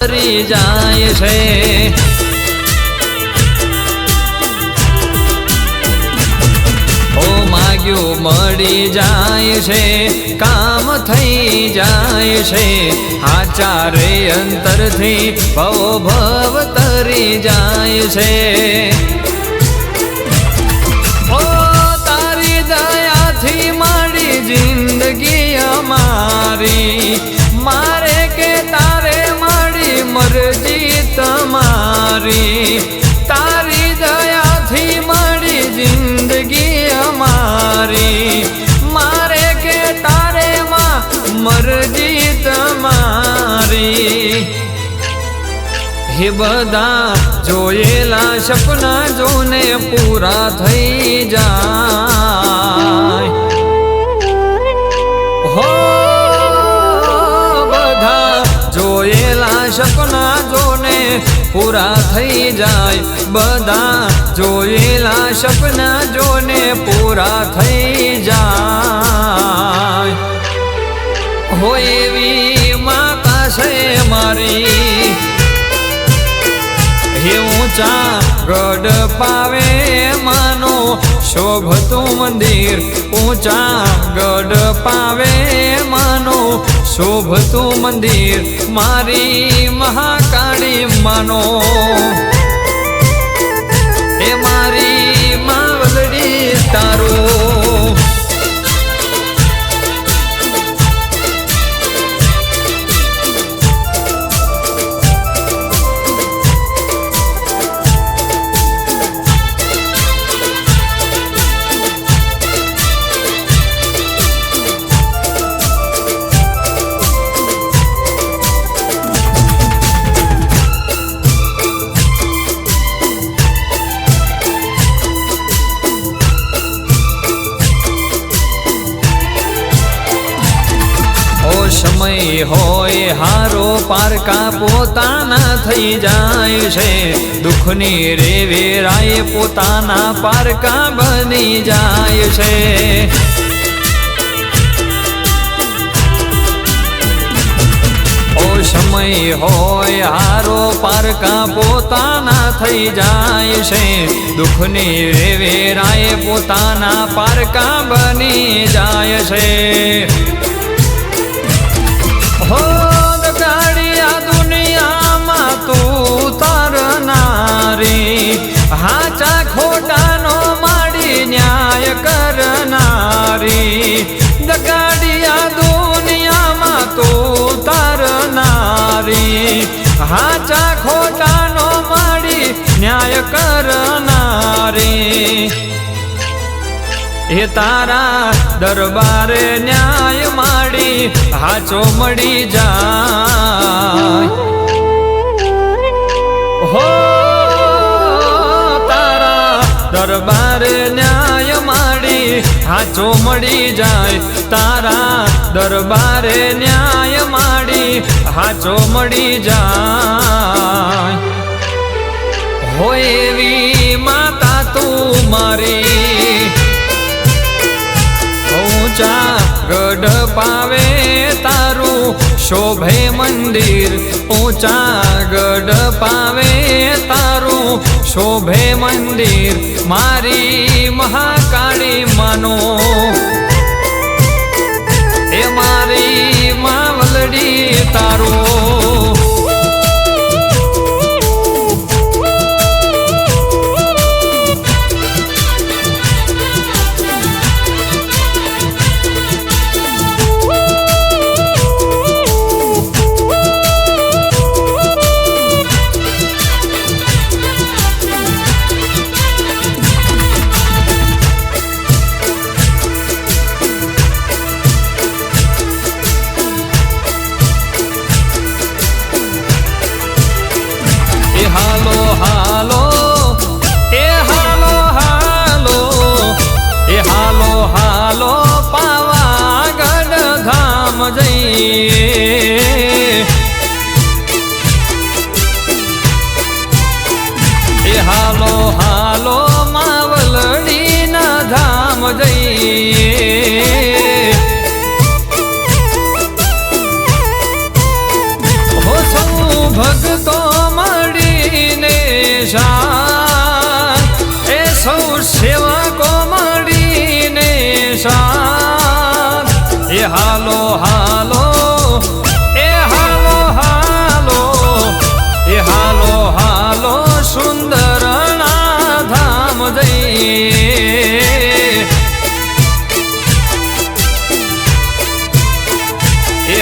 તરી જાય છે. ઓ માગ્યું મળી જાય છે, કામ થઈ જાય છે. આચારે અંતરથી ભવો ભવ તરી જાય છે. ઓ તારી દયાથી મારી જિંદગી અમારી. તમારી. તારી દયાથી મારી જિંદગી અમારી. મારે કે તારે માં મરજી તમારી. હે બધા જોયેલા સપના જોને પૂરા થઈ જાય. પૂરા થઈ જાય. બધા જોયેલા સપના જોને પૂરા થઈ જાય. હોય એવી માતા છે મારી. હે ઊંચા ગઢ પાવે માનો શોભતું મંદિર. ઊંચા ગઢ પાવે માનો શોભતું મંદિર મારી મહાકાળી માનો. થઈ જાય છે. દુઃખની રે વેરાય પોતાના પારકા બની જાય છે. સમય હોય હારો પારકા પોતાના થઈ જાય છે. દુઃખની રે વેરાય પોતાના પારકા બની જાય છે. ન્યાય કરનારી. એ તારા દરબારે ન્યાય માડી, હાચો મળી જાય. હો, તારા દરબારે ન્યાય માડી, હાચો મળી જાય. તારા દરબારે ન્યાય માડી, હાચો મળી જાય. હોય એવી માતા તું મારી. ઊંચા ગઢ પાવે તારું શોભે મંદિર. ઊંચા ગઢ પાવે તારું શોભે મંદિર. મારી મહાકાળી માનો. એ મારી માવલડી તારું. જઈએ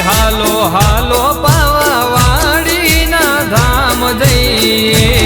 હાલો હાલો પાવા વાડીના ધામ જઈએ.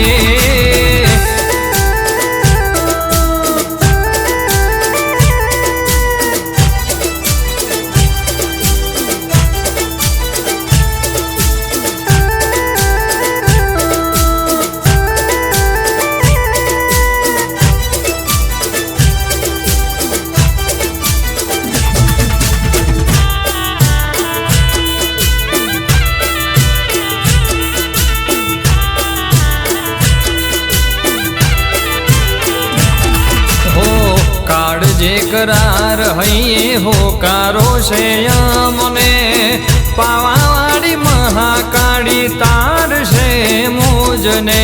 પાવાવાળી મહાકાળી તાર છે મોજને.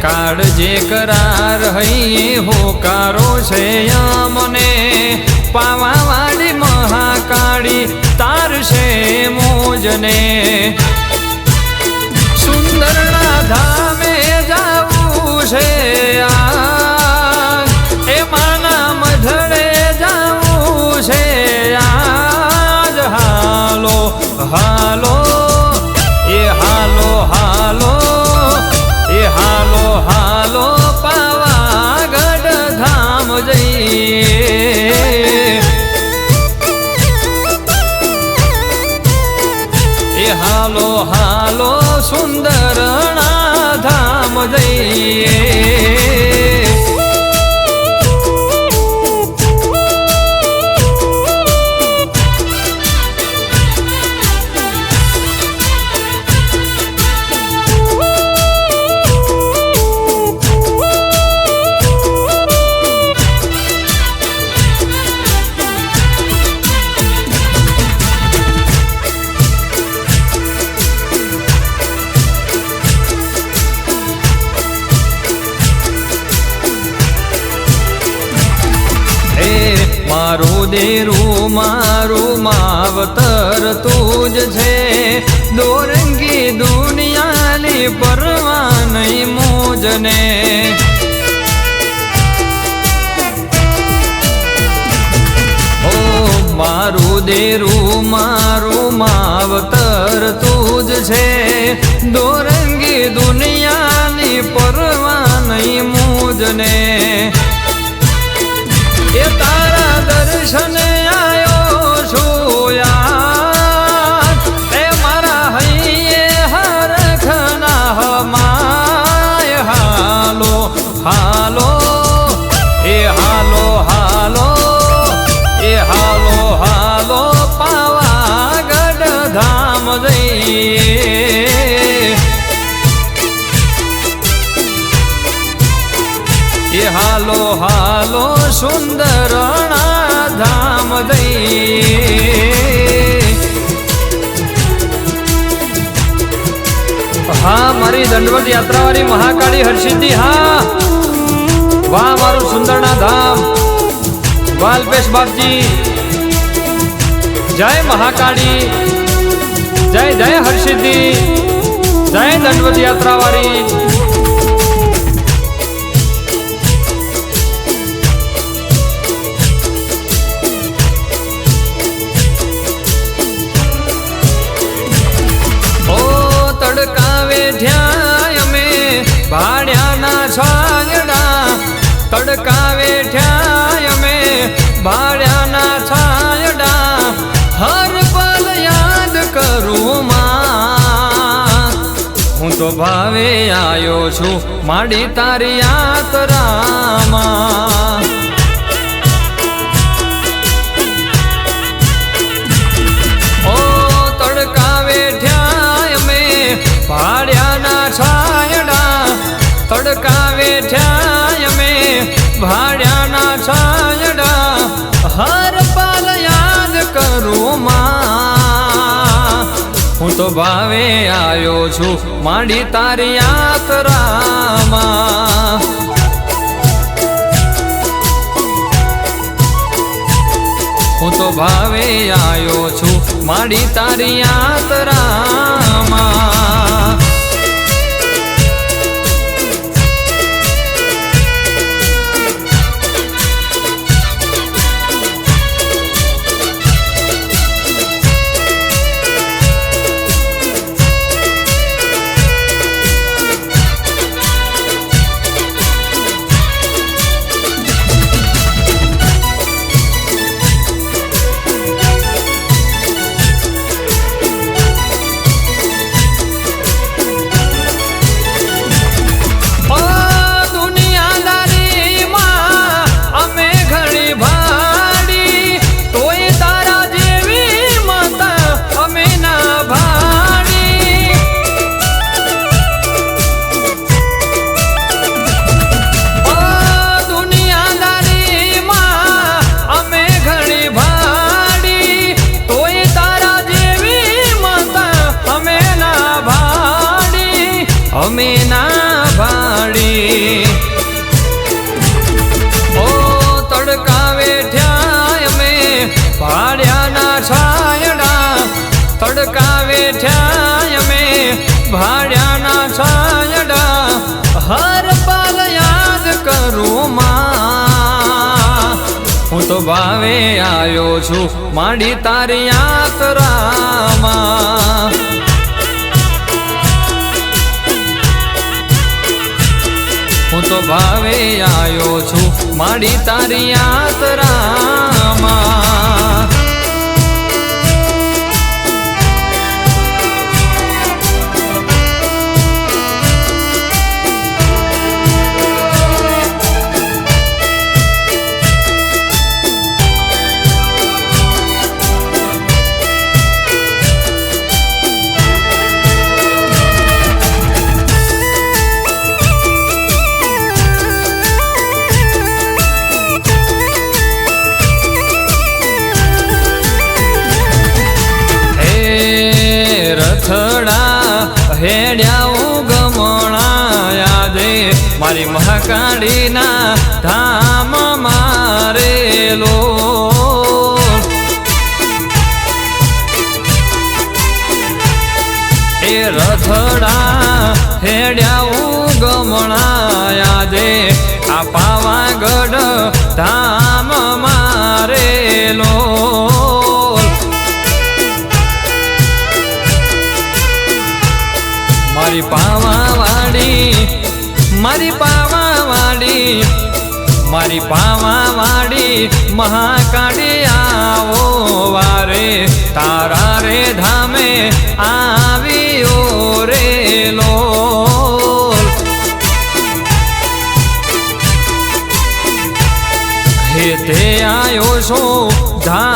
કાળ જે કરાર હૈયે, હોકારો છે અમને પાવાવાળી મહાકાળી તાર છે મોજને. જઈએ મારું દેરું, મારું માવતર તું જ છે. દોરંગી દુનિયાની પરવા નહીં મોજને. ઓ મારું દેરું, મારું માવતર તું જ છે. દોરંગી દુનિયાની પરવા નહીં મોજને. દર્શને આયો છું યાર. એ મારા હૈયે હરખના હમાય હાલો હાલો, એ હાલો હાલો, એ હાલો હાલો, પાવાગઢ ધામ જઈએ. હાલો હાલો દઈ હા, મારી દંડવત યાત્રાવાળી મહાકાળી હર્ષિદ્ધિ હા. વાહ, મારું સુંદરના ધામ. વાલપેશ બાપજી. જય મહાકાળી. જય જય હર્ષિદ્ધિ જય દંડવત યાત્રાવાળી. ભાવે આવ્યો છું, માડી તારી યાત્રામાં ઓ તડકાવે ઠ્યા અમે, ભાડ્યાના છાયડા. તડકાવે ઠ્યા મે ભાડ્યાના હું તો ભાવે આવ્યો છું માંડી તારી યાત્રામાં. હું તો ભાવે આવ્યો છું માંડી તારી યાત્રામાં. ભાવે આવ્યો છું માંડી તારી યાત્રામાં હું તો ભાવે આવ્યો છું માંડી તારી યાત્રામાં મહાકાળીના ધામ મારેલો. એ રથડા હેડ્યા ગમણાયા દે આ પાવાગઢ ધામ મારેલો. મારી પાવાવાડી, મારી પાવાવાડી મારી પાવાવાડી મહાકાળી આવો વારે, તારા રે ધામે આવ્યો રે લો. તે આવ્યો છો, ધામ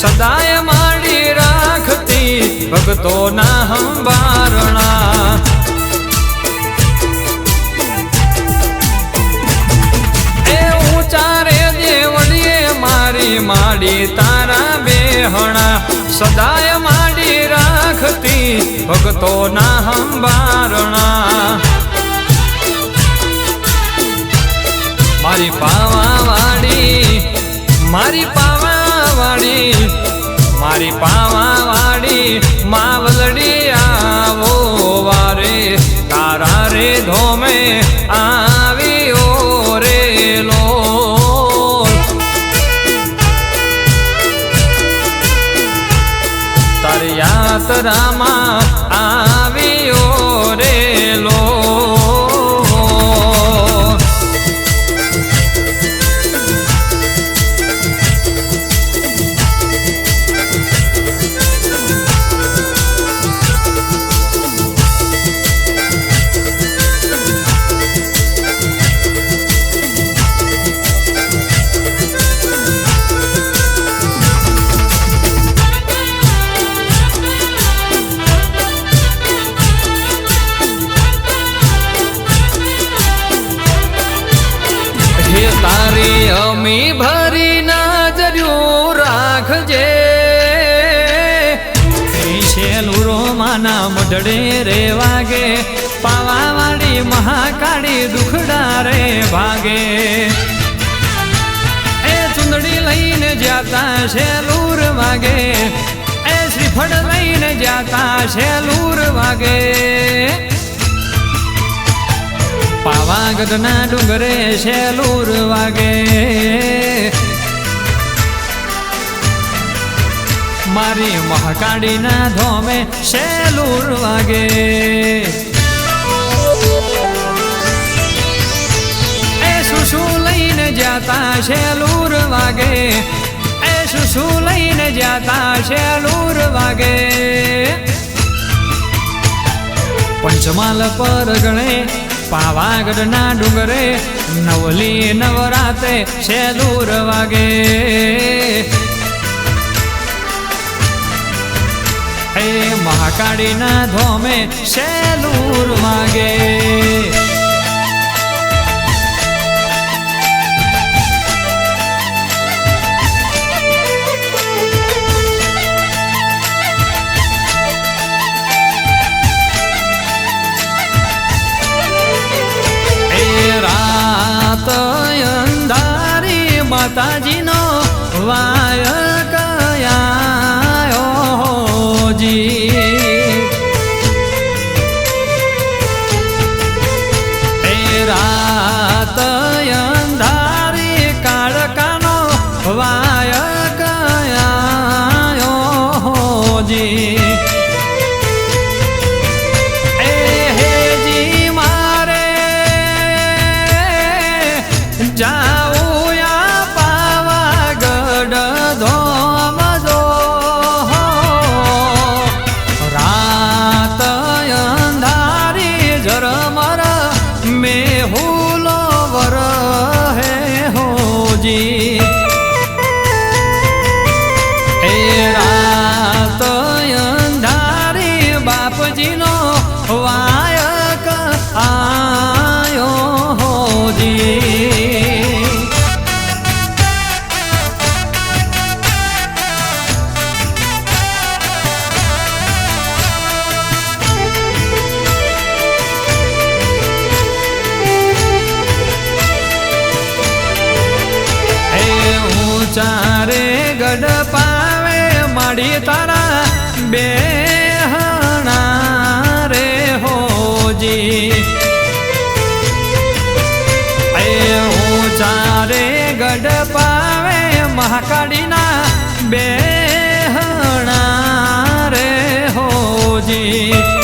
સદાય માડી રાખતી ભક્તોના હંબારણા. એ ઉચારે દેવળીએ મારી માડી તારા બેહણા. સદાય માડી રાખતી ભક્તોના હંબારણા. મારી પાવા પાવાવાડી મારી પાવાવાડી મારી પાવાવાડી માવલડી આવો વારે તારા રે ધોમે આવ્યો રે લો. તારી યાત્રામાં મઢડે રે વાગે, પાવાવાળી મહાકાળી દુખડા રે ભાગે. એ ચુંદડી લઈને જાતા શેલુર વાગે, એ શ્રીફળ લઈને જાતા શેલુર વાગે. પાવાગઢના ડુંગરે શેલુર વાગે. મારી મહાકાળીના ધોમે શેલુર વાગે એ સુસુ લઈને જાતા શેલુર વાગે એ સુસુ લઈને જાતા શેલુર વાગે પંચમાલ પર ગણે પાવાગઢના ડુંગરે નવલી નવરાતે શેલુર વાગે મહાકાળીના ધોમે શેલૂર માગે. મોજી એ હું ચારે ગઢ પાવે મહાકાળીના બે હણા રે હોજી.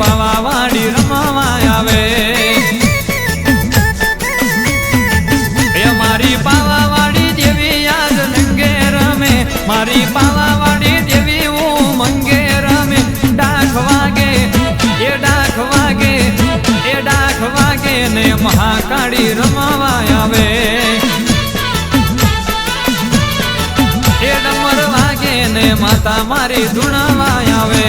પાવા વાડી રમવા આવે. એ મારી પાવા વાડી દેવી યાદ નંગે રમે. મારી પાવા વાળી દેવી હું રમે. ડાખ વાગે, એ ડાખ વાગે, એ ડાખ વાગે ને મહાકાળી રમવા આવે. માતા મારી ધૂણવા આવે.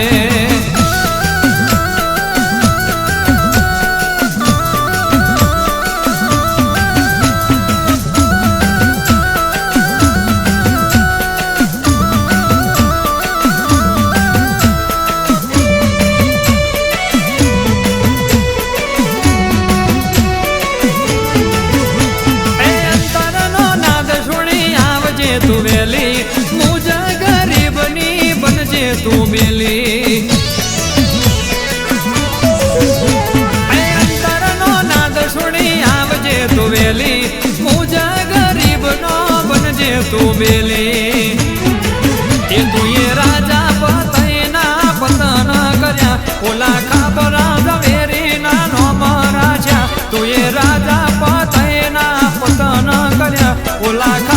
la